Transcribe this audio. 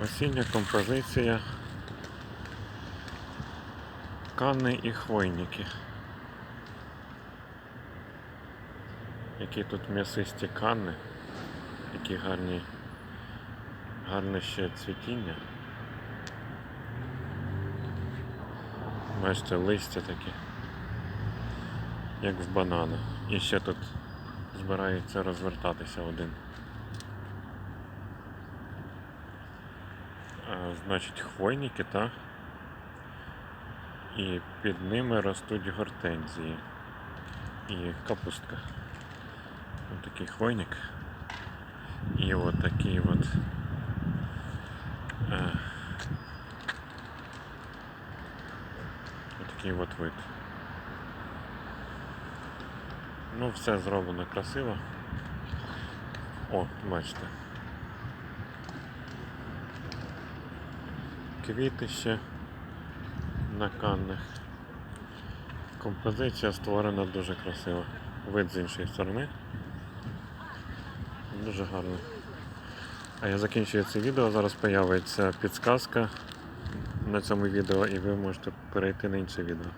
Осіння композиція. Канни і хвойники. Які тут м'ясисті канни, які гарні, гарне ще цвітіння. Бачите, листя такі, як в банана. І ще тут збирається розвертатися один. А, значить, хвойники, так? І під ними ростуть гортензії і капустка. Ось такий хвойник. І от такий от. Е, такий от вид. Ну, все зроблено красиво. О, бачите. Квіти ще на каннах. Композиція створена дуже красиво. Вид з іншої сторони. Дуже гарно. А я закінчую це відео. Зараз появиться підсказка на цьому відео і ви можете перейти на інше відео.